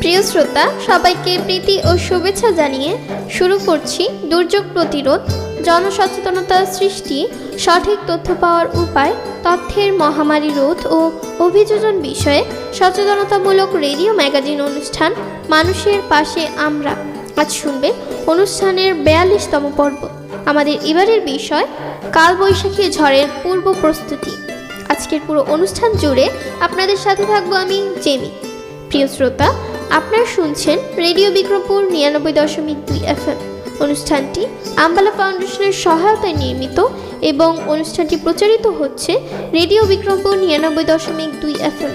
প্রিয় শ্রোতা সবাইকে প্রীতি ও শুভেচ্ছা জানিয়ে শুরু করছি দুর্যোগ প্রতিরোধ জনসচেতনতা সৃষ্টি, সঠিক তথ্য পাওয়ার উপায়, তথ্যের মহামারী রোধ ও অভিযোজন বিষয়ে সচেতনতামূলক রেডিও ম্যাগাজিন অনুষ্ঠান মানুষের পাশে আমরা আজ শুনবে অনুষ্ঠানের বেয়াল্লিশতম পর্ব। আমাদের এবারের বিষয়, কালবৈশাখী ঝড়ের পূর্ব প্রস্তুতি। আজকের পুরো অনুষ্ঠান জুড়ে আপনাদের সাথে থাকব আমি, জেমি। প্রিয় শ্রোতা, আপনারা শুনছেন রেডিও বিক্রমপুর নিরানব্বই দশমিক দুই এফএম। অনুষ্ঠানটি আম্বালা ফাউন্ডেশনের সহায়তায় নির্মিত এবং অনুষ্ঠানটি প্রচারিত হচ্ছে রেডিও বিক্রমপুর নিরানব্বই দশমিক দুই এফএম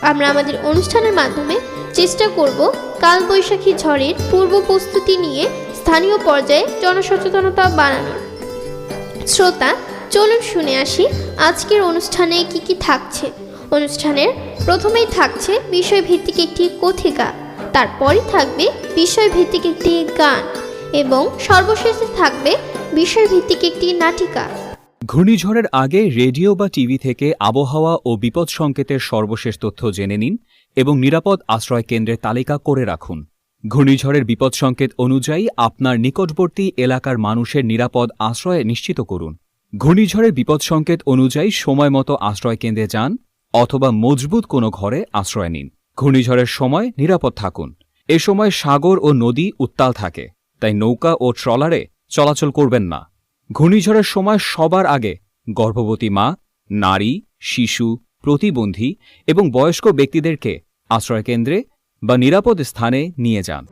আমরা আমাদের অনুষ্ঠানের মাধ্যমে চেষ্টা করব কালবৈশাখী ঝড়ের পূর্ব প্রস্তুতি নিয়ে স্থানীয় পর্যায়ে জনসচেতনতা বাড়ানোর। শ্রোতা, চলুন শুনে আসি আজকের অনুষ্ঠানে কি কি থাকছে। অনুষ্ঠানের প্রথমেই থাকছে বিষয়ভিত্তিক একটি কথিকা, তারপরই থাকবে বিষয়ভিত্তিক একটি গান। এবং সর্বশেষে থাকবে বিষয়ভিত্তিক একটি নাটিকা। ঘূর্ণিঝড়ের আগে রেডিও বা টিভি থেকে আবহাওয়া ও বিপদ সংকেতের সর্বশেষ তথ্য জেনে নিন এবং নিরাপদ আশ্রয় কেন্দ্রের তালিকা করে রাখুন। ঘূর্ণিঝড়ের বিপদ সংকেত অনুযায়ী আপনার নিকটবর্তী এলাকার মানুষের নিরাপদ আশ্রয় নিশ্চিত করুন। ঘূর্ণিঝড়ের বিপদ সংকেত অনুযায়ী সময় মতো আশ্রয় কেন্দ্রে যান অথবা মজবুত কোনো ঘরে আশ্রয় নিন। ঘূর্ণিঝড়ের সময় নিরাপদ থাকুন। এ সময় সাগর ও নদী উত্তাল থাকে। তাই নৌকা ও ট্রলারে চলাচল করবেন না। ঘূর্ণিঝড়ের সময় সবার আগে গর্ভবতী মা, নারী, শিশু, প্রতিবন্ধী এবং বয়স্ক ব্যক্তিদেরকে আশ্রয়কেন্দ্রে বা নিরাপদ স্থানে নিয়ে যান।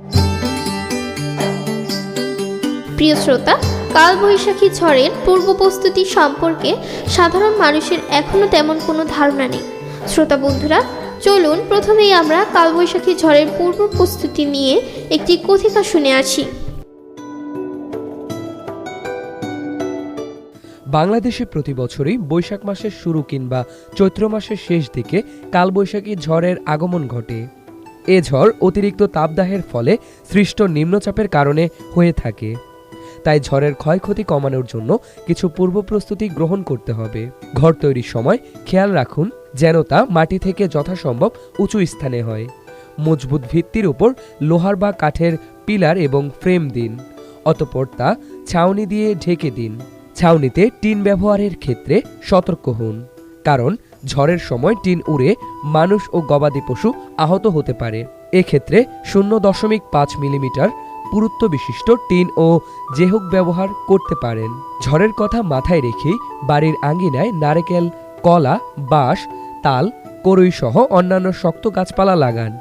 প্রিয় শ্রোতা, কালবৈশাখী ঝড়ের পূর্ব প্রস্তুতি সম্পর্কে সাধারণ মানুষের এখনও তেমন কোনো ধারণা নেই। শ্রোতা বন্ধুরা, চলুন প্রথমেই আমরা কালবৈশাখী ঝড়ের পূর্ব প্রস্তুতি নিয়ে একটি কথিকা শুনে আসি। বাংলাদেশে প্রতি বছরই বৈশাখ মাসের শুরু কিংবা চৈত্র মাসের শেষ দিকে কালবৈশাখী ঝড়ের আগমন ঘটে। এ ঝড় অতিরিক্ত তাপদাহের ফলে সৃষ্ট নিম্নচাপের কারণে হয়ে থাকে। তাই ঝড়ের ক্ষয়ক্ষতি কমানোর জন্য কিছু পূর্ব প্রস্তুতি গ্রহণ করতে হবে। ঘর তৈরির সময় খেয়াল রাখুন যেন তা মাটি থেকে যথাসম্ভব উঁচু স্থানে হয়। মজবুত ভিত্তির উপর লোহার বা কাঠের পিলার এবং ফ্রেম দিন। অতপর তা ছাউনি দিয়ে ঢেকে দিন। ছাউনিতে টিন ব্যবহারের ক্ষেত্রে সতর্ক হন, কারণ ঝড়ের সময় টিন উড়ে মানুষ ও গবাদি পশু আহত হতে পারে। এক্ষেত্রে শূন্য দশমিক পাঁচ মিলিমিটার পুরুত্ব বিশিষ্ট টিন ও জেহুক ব্যবহার করতে পারেন। ঝড়ের কথা মাথায় রেখেই বাড়ির আঙ্গিনায় নারকেল, কলা, বাঁশ, তাল করই সহ অন্যান্য শক্ত গাছপালা লাগান।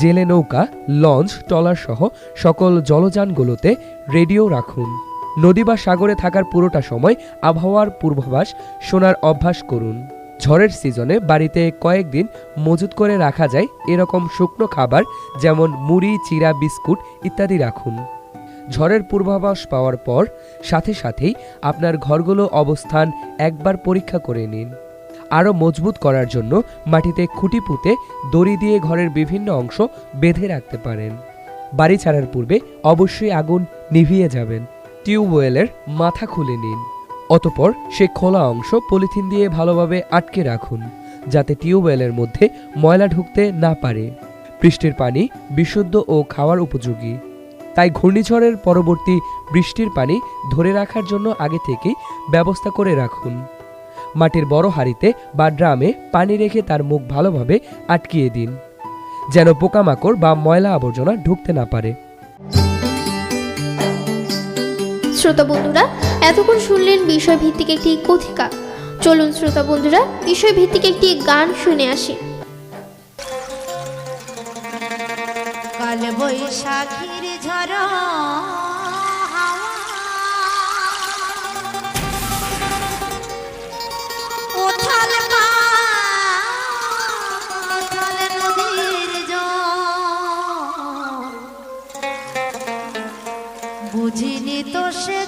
জেলে নৌকা, লঞ্চ, ট্রলার সহ সকল জলযানগুলোতে রেডিও রাখুন। নদী বা সাগরে থাকার পুরোটা সময় আবহাওয়ার পূর্বাভাস শোনার অভ্যাস করুন। ঝড়ের সিজনে বাড়িতে কয়েকদিন মজুত করে রাখা যায় এরকম শুকনো খাবার যেমন মুড়ি, চিরা, বিস্কুট ইত্যাদি রাখুন। ঝড়ের পূর্বাভাস পাওয়ার পর সাথে সাথেই আপনার ঘরগুলো অবস্থান একবার পরীক্ষা করে নিন। আরও মজবুত করার জন্য মাটিতে খুঁটি পুঁতে দড়ি দিয়ে ঘরের বিভিন্ন অংশ বেঁধে রাখতে পারেন। বাড়ি ছাড়ার পূর্বে অবশ্যই আগুন নিভিয়ে যাবেন। টিউবওয়েলের মাথা খুলে নিন। অতপর সে খোলা অংশ পলিথিন দিয়ে ভালোভাবে আটকে রাখুন, যাতে টিউবওয়েলের মধ্যে ময়লা ঢুকতে না পারে। বৃষ্টির পানি বিশুদ্ধ ও খাওয়ার উপযোগী। তাই ঘূর্ণিঝড়ের পরবর্তী বৃষ্টির পানি ধরে রাখার জন্য আগে থেকেই ব্যবস্থা করে রাখুন। মাটির বড় হাড়িতে বা ড্রামে পানি রেখে তার মুখ ভালোভাবে আটকিয়ে দিন, যেন পোকামাকড় বা ময়লা আবর্জনা ঢুকতে না পারে। শ্রোতা বন্ধুরা, এতক্ষণ শুনলেন বিষয়ভিত্তিক একটি কথিকা। চলুন শ্রোতা বন্ধুরা, বিষয়ভিত্তিক একটি গান শুনে আসি। কাল বৈশাখীর ঝরা বুঝিনি তো সে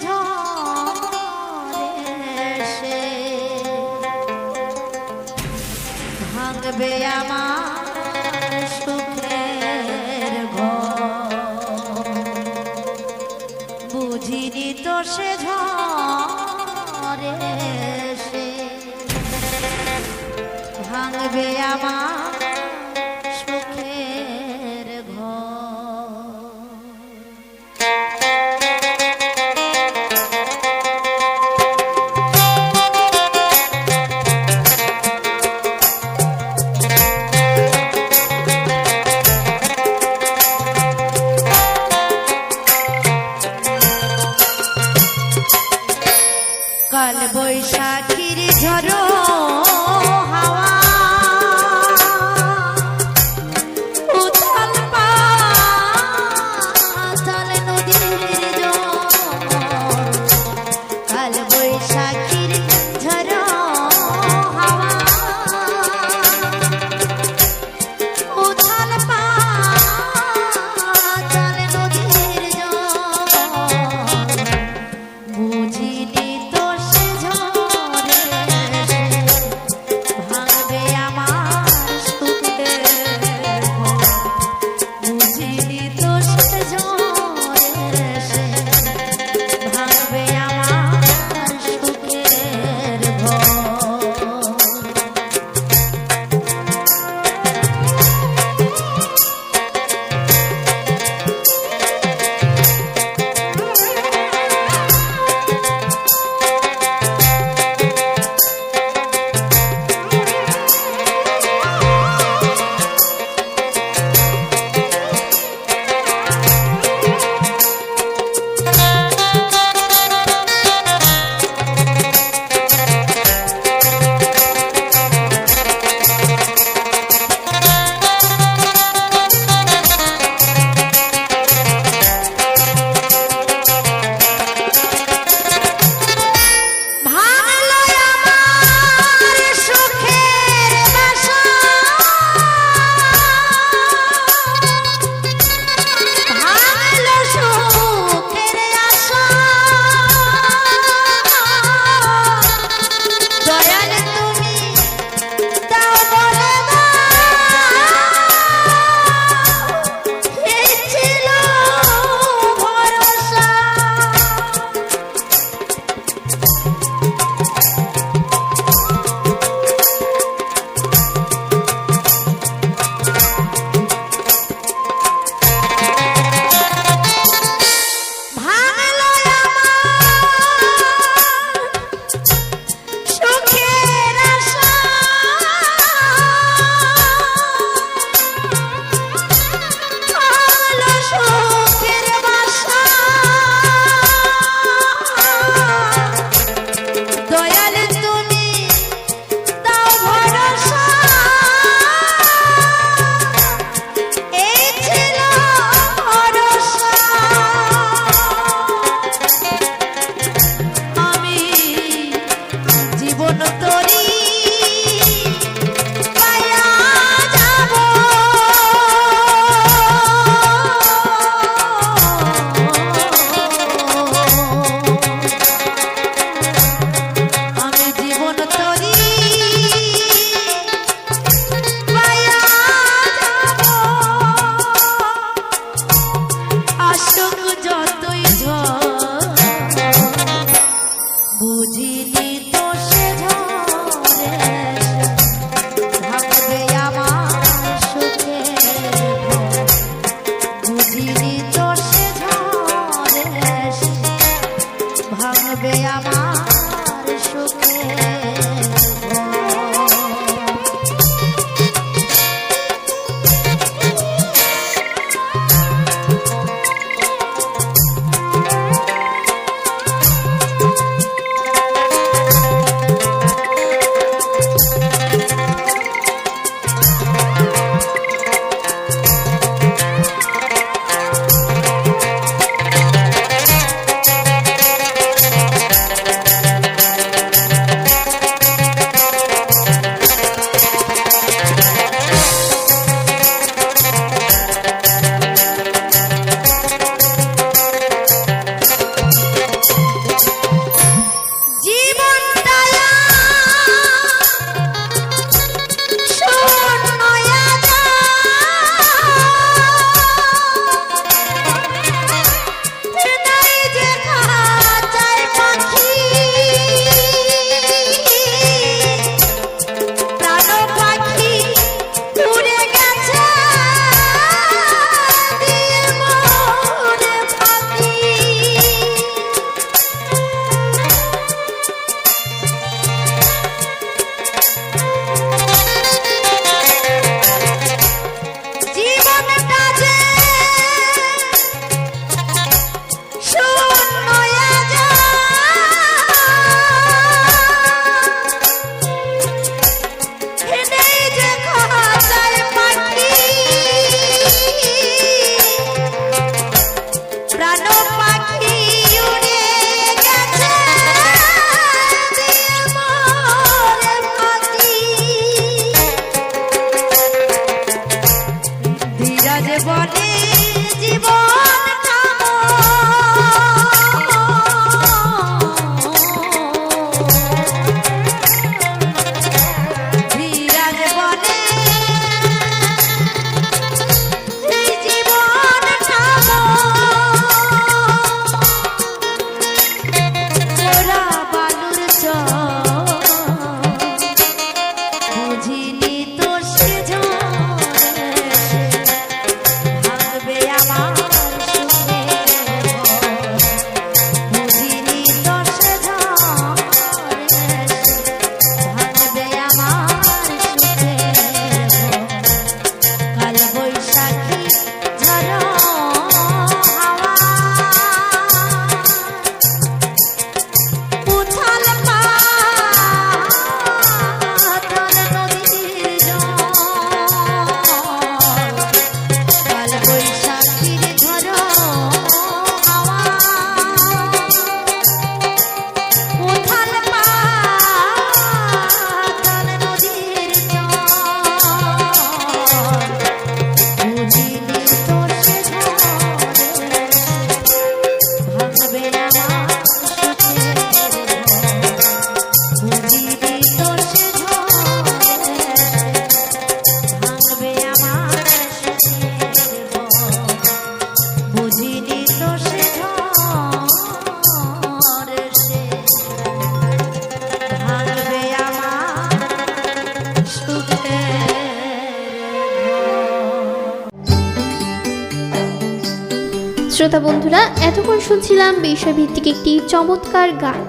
এতক্ষণ শুনছিলাম বিষয়ভিত্তিক একটি চমৎকার গান।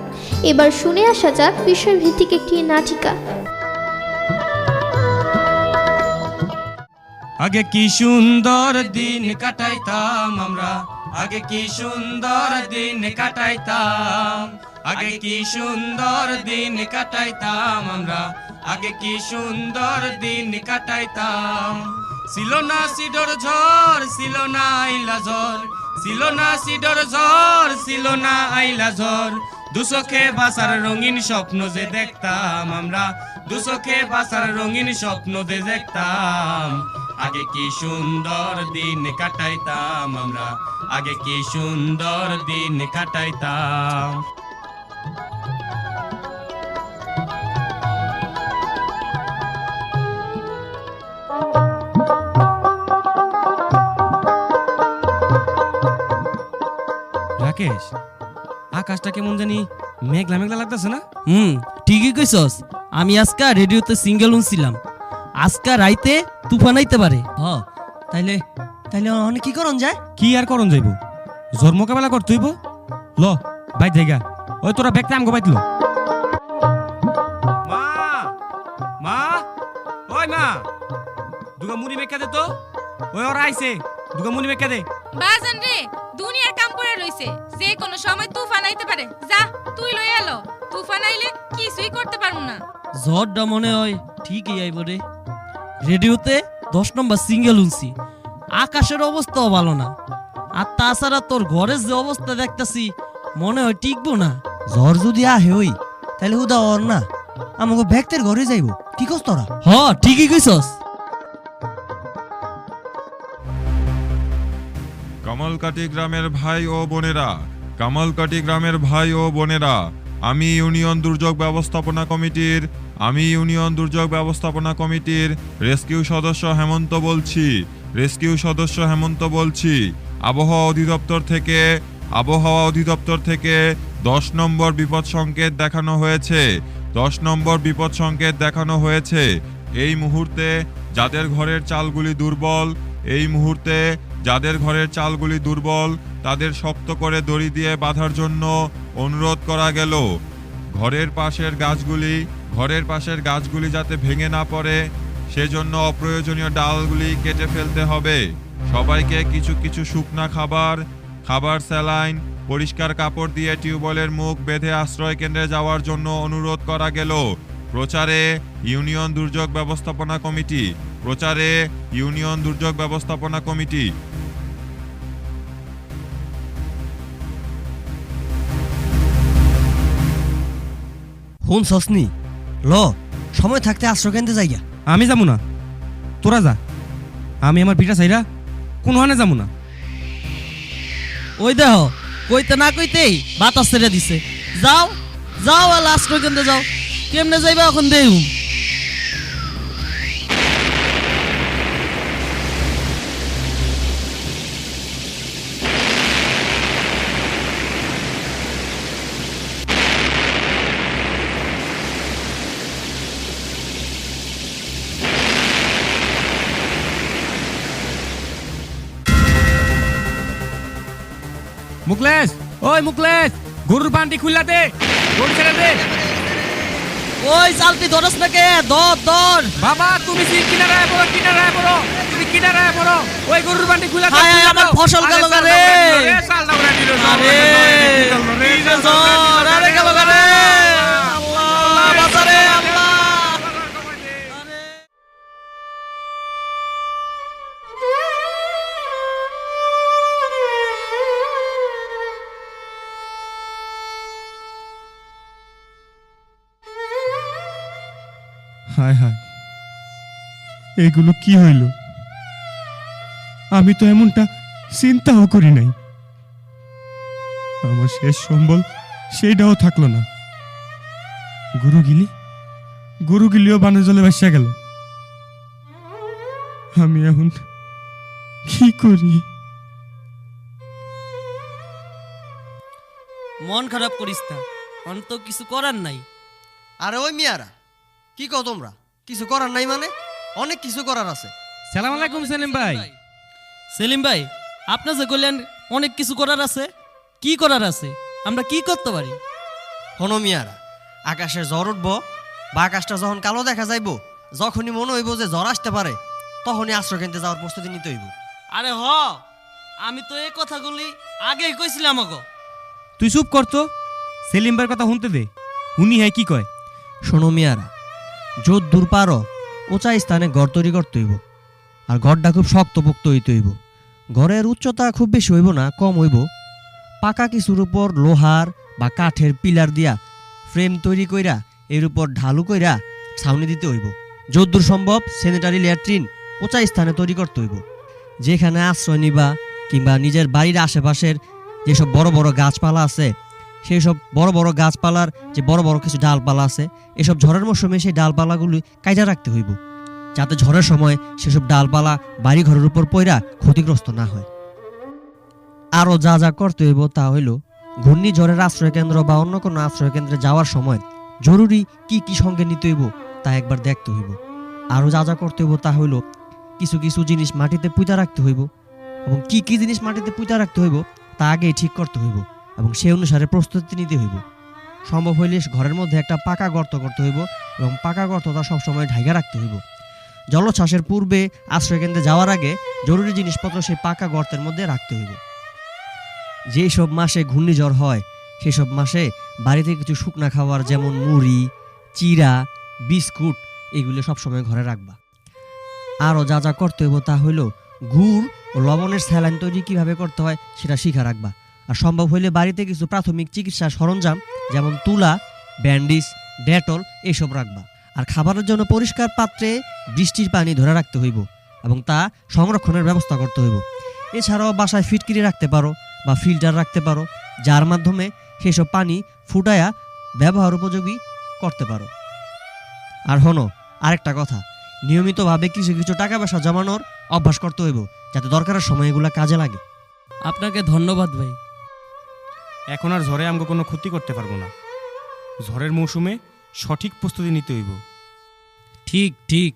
এবার শুনে আসা যাক বিষয়ভিত্তিক একটি নাটিকা। আগে কি সুন্দর দিন কাটাইতাম আমরা? আগে কি সুন্দর দিন কাটাইতাম? আগে কি সুন্দর দিন কাটাইতাম আমরা? আগে কি সুন্দর দিন কাটাইতাম? ছিল না সিডর ঝড়, ছিল না ঝড়। ছিল না সিডর ঝড়, ছিল না আইলা ঝড়। দুচোখে বাসার রঙিন স্বপ্ন যে দেখতাম আমরা। দুচোখে বাসার রঙিন স্বপ্ন যে দেখতাম। আগে কি সুন্দর দিন কাটাইতাম আমরা। আগে কি সুন্দর দিন কাটাইতাম। রাকেশ আকাশটা কেমন জানি মেঘলা মেঘলা লাগতেছে না? হুম ঠিকই কইছস। আমি আজকা রেডিওতে সিঙ্গেল শুনছিলাম আজকা রাইতে তুফান আইতে পারে। হ তাইলে তাইলে অনেক কি করন যায়? কি আর করন যাইব? জ্বর মোকাবেলা কর তুইব ল বাইর জায়গা ওই তোরা ব্যাগটা আমগো বাইতলো মা মা ওই মা। দুগা মুড়ি মেকা দে তো। ওই ওরা আইছে। দুগা মুড়ি মেকা দে। বাজান রে যে কোনো সময় তুফান আইতে পারে। যা তুই লই এলো তুফান আইলে কিছুই করতে পারব না। ঝড়টা মনে হয় ঠিকই আইব রে। রেডিওতে দশ নম্বর সিঙ্গেল শুনছি আকাশের অবস্থাও ভালো না। আর তাছাড়া তোর ঘরের যে অবস্থা দেখতাছি মনে হয় টিকবো না। জ্বর যদি আহে ওই তাইলে হুদা অর না। আমাকে ব্যক্তির ঘরে যাইব। কি কস তোরা? হ ঠিকই কইছস। কামালকাটি গ্রামের ভাই ও বোনেরা কামালকাটি গ্রামের ভাই ও বোনেরা, আমি ইউনিয়ন দুর্যোগ ব্যবস্থাপনা কমিটির, আমি ইউনিয়ন দুর্যোগ ব্যবস্থাপনা কমিটির রেস্কিউ সদস্য হেমন্ত বলছি, রেস্কিউ সদস্য হেমন্ত বলছি। আবহাওয়া অধিদপ্তর থেকে, আবহাওয়া অধিদপ্তর থেকে দশ নম্বর বিপদ সংকেত দেখানো হয়েছে, দশ নম্বর বিপদ সংকেত দেখানো হয়েছে। এই মুহূর্তে যাদের ঘরের চালগুলি দুর্বল, এই মুহূর্তে যাদের ঘরের চালগুলি দুর্বল, তাদের শক্ত করে দড়ি দিয়ে বাঁধার জন্য অনুরোধ করা গেল। ঘরের পাশের গাছগুলি, ঘরের পাশের গাছগুলি যাতে ভেঙে না পড়ে, সেজন্য অপ্রয়োজনীয় ডালগুলি কেটে ফেলতে হবে। সবাইকে কিছু কিছু শুকনা খাবার খাবার স্যালাইন, পরিষ্কার কাপড় দিয়ে টিউবওয়েলের মুখ বেঁধে আশ্রয় কেন্দ্রে যাওয়ার জন্য অনুরোধ করা গেল। প্রচারে ইউনিয়ন দুর্যোগ ব্যবস্থাপনা কমিটি। প্রচারে ইউনিয়ন দুর্যোগ ব্যবস্থাপনা কমিটি। হুন সসনি। ল সময় থাকতে আশ্রয়কেন্দ্রে যাইয়া আমি যাব না। তোরা যা। আমি আমার পিঠা চাইরা কোনোখানে যাব না। ওই দেহ কইতে না কইতেই বাতাস ছেড়ে দিছে। যাও যাও আর আশ্রয় কেন্দ্রে যাও। কেমনে যাইবা এখন দেহুম? মুকলেশ ওই মুকলেশ গরুর বান্ডি খুললা দে গরু ছেড়ে দে। ওই চালতি ধরস না কে? ধর ধর। বাবা তুমি কি কিনারায় পড়ো কিনারায় পড়ো তুমি কিনারায় পড়ো। ওই গরুর বান্ডি খুলে হায়, আমার ফসল গেল রে। আরে আরে গেল রে। হায় হায়। এগুলো কি হইল? আমি তো এমনটা চিন্তাও করি নাই। আমার শেষ সম্বল সেইটাও থাকল না। গরুগিলি গরুগিলিও বানের জলে ভাসা গেল। আমি এখন কি করি? মন খারাপ করিস না। অন্ত কিছু করার নাই। আরে ওই মিয়ারা কি কও তোমরা? কিছু করার নাই মানে? অনেক কিছু করার আছে। সালাম আলাইকুম সেলিম ভাই। সেলিম ভাই। আপনি যে কইলেন অনেক কিছু করার আছে। কি করার আছে? আমরা কি করতে পারি? হনো মিয়ারা আকাশে জ্বর উঠব বা আকাশটা যখন কালো দেখা যাইব যখনই মনে হইব যে জ্বর আসতে পারে তখনই আশ্রয় কেন্দ্রে যাওয়ার প্রস্তুতি নিতে হইব। আরে হ আমি তো এই কথাগুলি আগেই কইছিলাম আগো। তুই চুপ করতো সেলিম ভাইয়ের কথা শুনতে দে। শুনি হ্যাঁ কি কয়? শোনো মিয়ারা যত দূর পারো, উঁচা স্থানে ঘর তৈরি করতে হইব। আর ঘরটা খুব শক্তপোক্ত হইতে হইব। ঘরের উচ্চতা খুব বেশি হইব না, কম হইব। পাকা কিছুর উপর লোহার বা কাঠের পিলার দিয়া ফ্রেম তৈরি কইরা, এর উপর ঢালু কইরা ছাউনি দিতে হইব। যদ্দূর সম্ভব স্যানিটারি ল্যাট্রিন উঁচা স্থানে তৈরি করতে হইব। যেখানে আশ্রয় নিবা কিংবা নিজের বাড়ির আশেপাশের যেসব বড় বড় গাছপালা আছে সেই সব বড় বড় গাছপালার যে বড় বড় কিছু ডালপালা আছে, এসব ঝড়ের মৌসুমে সেই ডালপালাগুলি কাইজা রাখতে হইব, যাতে ঝড়ের সময় সেসব ডালপালা বাড়ি ঘরের উপর পইরা ক্ষতিগ্রস্ত না হয়। আরও যা যা করতে হইব তা হইল, ঘূর্ণিঝড়ের আশ্রয় কেন্দ্র বা অন্য কোনো আশ্রয় কেন্দ্রে যাওয়ার সময় জরুরি কি কি সঙ্গে নিতে হইব তা একবার দেখতে হইব। আরও যা যা করতে হইব তা হইল, কিছু কিছু জিনিস মাটিতে পুঁতা রাখতে হইব এবং কি কি জিনিস মাটিতে পুঁতা রাখতে হইব তা আগে ঠিক করতে হইব। এবং সেই অনুসারে প্রস্তুতি নিতে হইব। সম্ভব হইলে ঘরের মধ্যে একটা পাকা গর্ত করতে হইব এবং পাকা গর্তটা সবসময় ঢাইকা রাখতে হইব। জলোচ্ছ্বাসের পূর্বে আশ্রয়কেন্দ্রে যাওয়ার আগে জরুরি জিনিসপত্র সেই পাকা গর্তের মধ্যে রাখতে হইব। যেই সব মাসে ঘূর্ণিঝড় হয় সেই সব মাসে বাড়িতে কিছু শুকনা খাবার যেমন মুড়ি চিরা বিস্কুট এগুলো সবসময় ঘরে রাখবা। আরও যা যা করতে হইব তা হইল গুড় ও লবণের স্যালাইন তৈরি কীভাবে করতে হয় সেটা শিখা রাখবা। আর সম্ভব হইলে বাড়িতে কিছু প্রাথমিক চিকিৎসা সরঞ্জাম, যেমন তুলা, ব্যান্ডিজ, ডেটল এইসব রাখবা। আর খাবারের জন্য পরিষ্কার পাত্রে বৃষ্টির পানি ধরে রাখতে হইব এবং তা সংরক্ষণের ব্যবস্থা করতে হইব। এছাড়াও বাসায় ফিটকিরি রাখতে পারো বা ফিল্টার রাখতে পারো, যার মাধ্যমে সেসব পানি ফুটায়া ব্যবহার উপযোগী করতে পারো। আর হনো, আরেকটা কথা, নিয়মিতভাবে কিছু কিছু টাকা পয়সা জমানোর অভ্যাস করতে হইব, যাতে দরকারের সময় এগুলা কাজে লাগে। আপনাকে ধন্যবাদ ভাই। এখন আর ঝড়ে আমাকে কোনো ক্ষতি করতে পারব না। ঝড়ের মৌসুমে সঠিক প্রস্তুতি নিতে হইব। ঠিক ঠিক।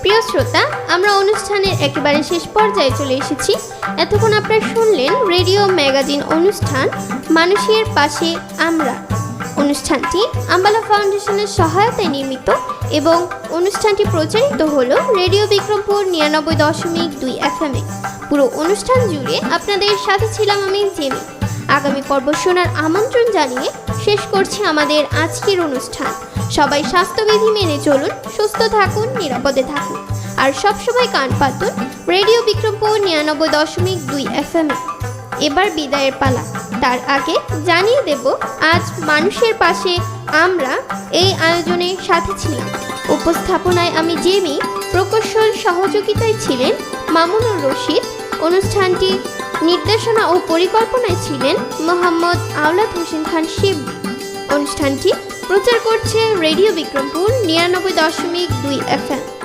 প্রিয় শ্রোতা আমরা অনুষ্ঠানের একেবারে শেষ পর্যায়ে চলে এসেছি। এতক্ষণ আপনারা শুনলেন রেডিও ম্যাগাজিন অনুষ্ঠান মানুষের পাশে আমরা। অনুষ্ঠানটি আম্বালা ফাউন্ডেশনের সহায়তায় নির্মিত এবং অনুষ্ঠানটি প্রচারিত হলো রেডিও বিক্রমপুর নিরানব্বই দশমিক দুই এফএমে পুরো অনুষ্ঠান জুড়ে আপনাদের সাথে ছিলাম আমি জেমি। আগামী পর্ব শোনার আমন্ত্রণ জানিয়ে শেষ করছি আমাদের আজকের অনুষ্ঠান। সবাই স্বাস্থ্যবিধি মেনে চলুন, সুস্থ থাকুন, নিরাপদে থাকুন। আর সবসময় কান পাতুন রেডিও বিক্রমপুর নিরানব্বই দশমিক দুই এফএম এবার বিদায়ের পালা। তার আগে জানিয়ে দেব, আজ মানুষের পাশে আমরা এই আয়োজনে সাথে ছিলাম। উপস্থাপনায় আমি জেমি প্রকৌশল সহযোগিতায় ছিলেন, মামুনুর রশিদ অনুষ্ঠানটি নির্দেশনা ও পরিকল্পনায় ছিলেন মোহাম্মদ আওলাদ হোসেন খান শিবলি। অনুষ্ঠানটি প্রচার করছে রেডিও বিক্রমপুর নিরানব্বই দশমিক দুই এফএম।